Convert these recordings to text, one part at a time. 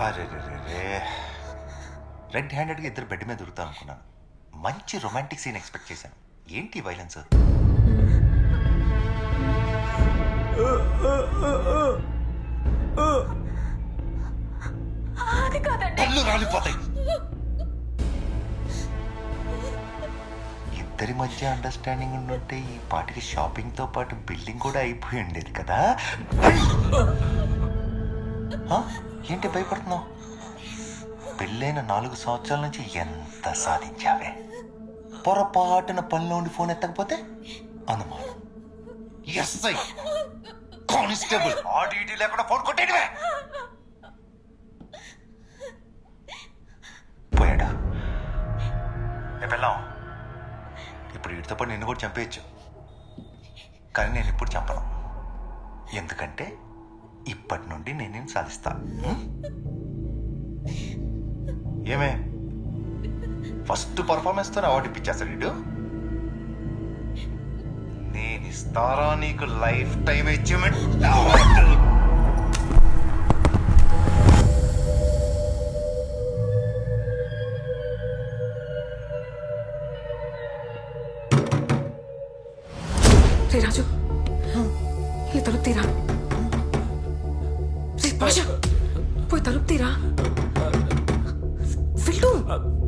అరే రెడ్ హ్యాండెడ్గా ఇద్దరు బెడ్ మీద దొరుకుతాను అనుకున్నాను మంచి రొమాంటిక్ సీన్ ఎక్స్పెక్ట్ చేశాను. ఏంటి వైలెన్స్? పళ్ళు రాలిపోతాయి. ఇద్దరి మధ్య అండర్స్టాండింగ్ ఉండుంటే ఈ పాటికి షాపింగ్తో పాటు బిల్డింగ్ కూడా అయిపోయి ఉండేది కదా? ఏంటి భయపడుతున్నావు? పెళ్ళైన నాలుగు సంవత్సరాల నుంచి ఎంత సాధించావే? పొరపాటున పనిలో ఉండి ఫోన్ ఎత్తకపోతే? అనుమానం. ఎస్ఐ కానిస్టేబుల్ ఆడి లేకుండా ఫోన్ కొట్టేటివే? పోయాడా? వెళ్ళాం ఇప్పుడు వీటితో పాటు నిన్ను కూడా చంపేయచ్చు. కానీ నేను ఇప్పుడు చంపను. ఎందుకంటే ఇప్పటి నుండి నేను సాధిస్తా? ఏమే? ఫస్ట్ పర్ఫార్మెన్స్తో అవార్డు ఇప్పించేస్తాడు వీడు. నేను ఇస్తారా నీకు లైఫ్ టైం అచీవ్మెంట్ రాజు తలుపు తీరా. భాష పోయి తలుపుతీరా. వెళ్ళు.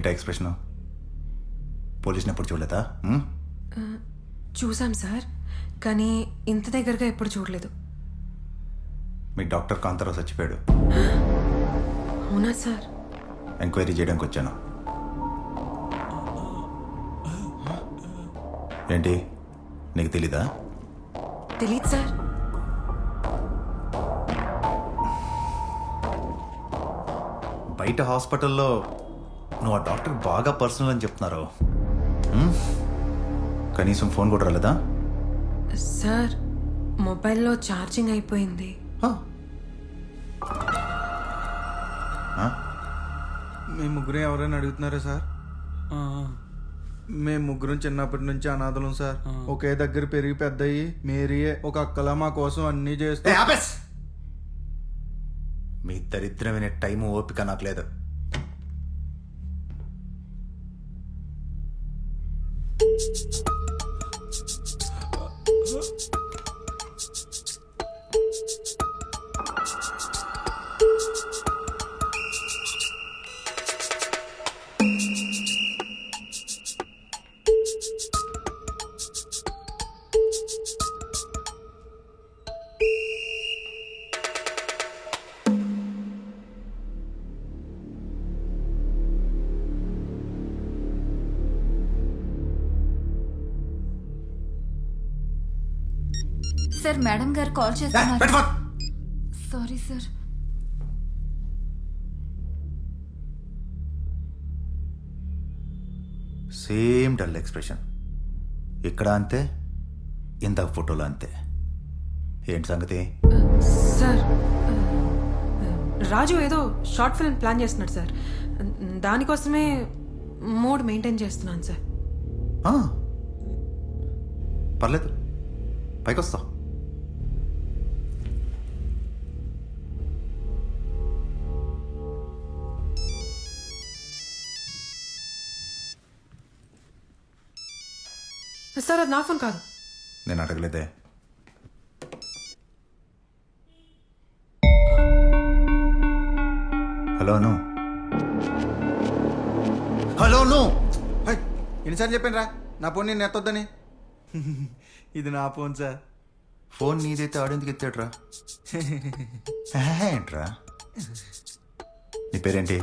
ఏంటా ఎక్స్ప్రెషన్ పోలీసుని ఎప్పుడు చూడలేదా? చూసాం సార్ కానీ ఇంత దగ్గరగా ఎప్పుడు చూడలేదు. మీ డాక్టర్ కాంతారావు చచ్చిపోయాడు. అవునా సార్? ఎంక్వైరీ చేయడానికి వచ్చాను. ఏంటి? నీకు తెలీదా? తెలియదు సార్. బయట హాస్పిటల్లో నువ్వు ఆ డాక్టర్ బాగా పర్సనల్ అని చెప్తున్నారు? కనీసం ఫోన్ కూడా రాలేదా సార్ మొబైల్లో ఛార్జింగ్ అయిపోయింది హ. ఆ? మీ ముగ్గురు ఎవరైనా అడుగుతున్నారా సార్ మేము ముగ్గురం చిన్నప్పటి నుంచి అనాథలం సార్ ఒకే దగ్గర పెరిగి పెద్దయి మేరీయే ఒక అక్కలా మా కోసం అన్నీ ఏ, చేస్తే ఆపేస్! మీ దరిద్రమైన టైం ఓపిక నాకు లేదు Huh? సార్ మేడం గారు కాల్ చేస్తున్నారు. Sorry sir. Same dull expression. ఇక్కడ అంతే ఇందాక ఫోటోలో అంతే. ఏంటి సంగతి? సార్ రాజు ఏదో షార్ట్ ఫిల్మ్ ప్లాన్ చేస్తున్నాడు సార్. దానికోసమే మూడ్ మెయింటైన్ చేస్తున్నాను సార్. ఆ, పర్లేదు. పైకి వస్తా సార్ అది నా ఫోన్ కాదు. నేను అడగలేదే. Hello Anu. Hello Anu. Hi, ఎన్నిసార్లు చెప్పాను రా నా ఫోన్ నేను ఎత్తొద్దని. ఇది నా ఫోన్ సార్. ఫోన్ నీదైతే ఆడేందుకు ఎత్తాడ్రా? ఏంట్రా? నీ పేరేంటి?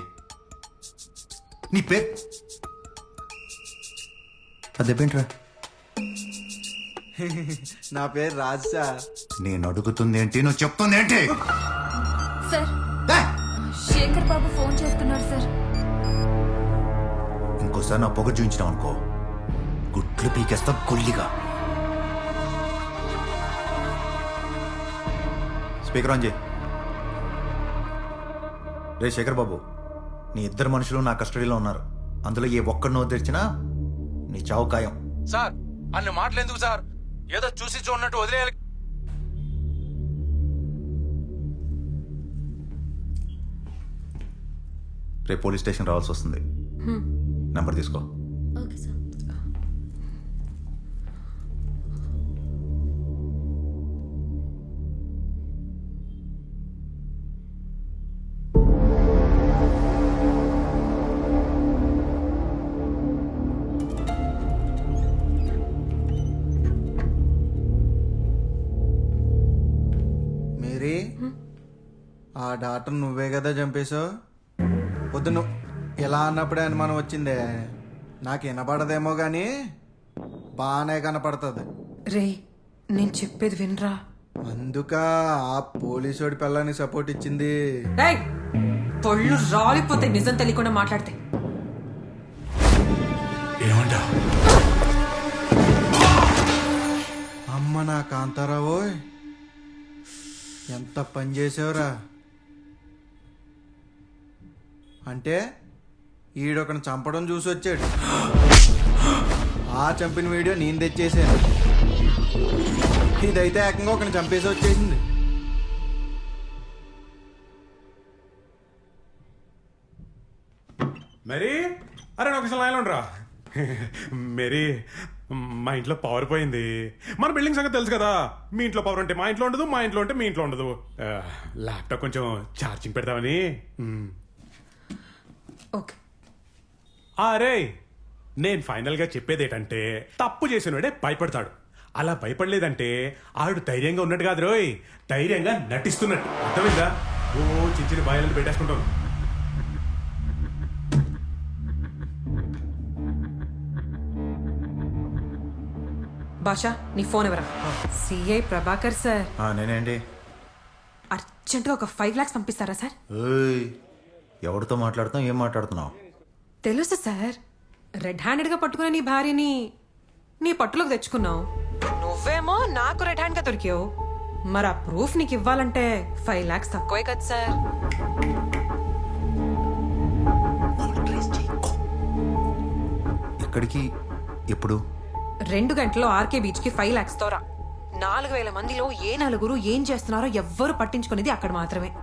నీ పేరు అదేంట్రా నా పేరు రాజ్ సార్. నేను అడుగుతుంది ఏంటి నువ్వు చెప్తుంది ఏంటి సార్! శేఖర్ బాబు ఫోన్ చేస్తున్నారు సార్. ఇంకోసారి నా పొగ చూపించినావు అనుకో. గుట్లు పీకేస్తా కొల్లిగా స్పీకర్ ఆన్ చేయి. రే శేఖర్ బాబు నీ ఇద్దరు మనుషులు నా కస్టడీలో ఉన్నారు. అందులో ఏ ఒక్కడు నోరు తెరిచినా నీ చావు ఖాయం సార్ అన్ని మాటలు ఎందుకు సార్? ఏదో చూసి చూడనట్టు వదిలేయాలి. రేపు పోలీస్ స్టేషన్ రావాల్సి వస్తుంది. నెంబర్ తీసుకో. మేరీ ఆ డాక్టర్ నువ్వే కదా చంపేశావు? వద్దు నువ్వు ఇలా అన్నప్పుడే అనుమానం వచ్చిందే? నాకు వినపడదేమో కానీ బాగానే కనపడుతుంది. రే నేను చెప్పేది వినరా? అందుక ఆ పోలీసోడి పిల్లని సపోర్ట్ ఇచ్చింది. పొళ్ళు రాలిపోతే నిజం తెలియకుండా మాట్లాడితే. ఏమంటా? అమ్మ నా కాంతారావు ఎంత పని చేసావురా? అంటే ఈడొకను చంపడం చూసి వచ్చాడు. ఆ చంపిన వీడియో నేను తెచ్చేసాను. ఇదైతే ఏకంగా ఒకని చంపేసి వచ్చేసింది. మరి అరే నాకు అసలు లైన్లో ఉండరా మేరీ మా ఇంట్లో పవర్ పోయింది. మన బిల్డింగ్ సంగతి తెలుసు కదా. మీ ఇంట్లో పవర్ ఉంటే మా ఇంట్లో ఉండదు మా ఇంట్లో ఉంటే మీ ఇంట్లో ఉండదు. ల్యాప్టాప్ కొంచెం ఛార్జింగ్ పెడదామని ఓకే. అరే నేను ఫైనల్గా చెప్పేది ఏంటంటే తప్పు చేసినోడే భయపడతాడు. అలా భయపడలేదంటే ఆవిడ ధైర్యంగా ఉన్నట్టు కాదు రోయ్. ధైర్యంగా నటిస్తున్నట్టు. అర్థమైందా? ఓ చిన్న చిన్న బాయలను పెట్టేసుకుంటాను భాషా నీ ఫోన్ ఎవరా? CI Prabhakar sir. ఆ, నేనేంటి? అర్జెంటుగా ఒక ఫైవ్ లాక్స్ పంపిస్తారా సార్? ఏయ్, ఎవరితో మాట్లాడుతావు ఏం మాట్లాడుతున్నావు? తెలుసు సార్. రెడ్ హ్యాండెడ్గా పట్టుకున్న నీ భార్యని నీ పట్టులోకి తెచ్చుకున్నావు. నువ్వేమో నాకు రెడ్ హ్యాండ్గా దొరికావు. మరి ఆ ప్రూఫ్ నీకు ఇవ్వాలంటే ఫైవ్ లాక్స్ తక్కువే కదా సార్. ఎక్కడికి? ఎప్పుడు? రెండు గంటల్లో ఆర్కే బీచ్కి ఫైవ్ లాక్స్ తోరా. నాలుగు వేల మందిలో ఏ నలుగురు ఏం చేస్తున్నారో ఎవ్వరు పట్టించుకునేది అక్కడ మాత్రమే.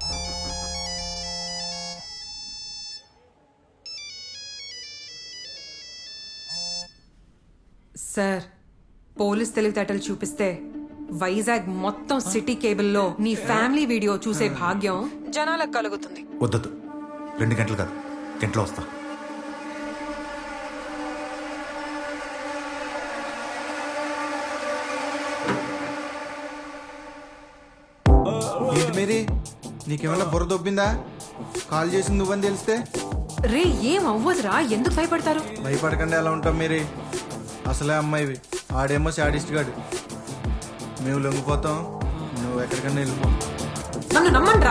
సార్ పోలీస్ తెలివితేటలు చూపిస్తే వైజాగ్ మొత్తం సిటీ కేబుల్లో నీ ఫ్యామిలీ వీడియో చూసే భాగ్యం జనాలకు కలుగుతుంది. వద్దొద్దు. రెండు గంటలు కాదు. గంటలో వస్తా. ఏంటి మేరీ? నీకేమైనా బుర్ర దొబ్బిందా? కాల్ చేసింది నువ్వని తెలిస్తే? రే ఏం అవ్వదురా? ఎందుకు భయపడతారు? భయపడకుండా ఎలా ఉంటాం మీరే? అసలే అమ్మాయివి. ఆడేమో శాడిస్ట్ గాడు. మేము లొంగిపోతాం నువ్వు ఎక్కడికన్నా వెళ్ళిపో. నన్ను నమ్మండి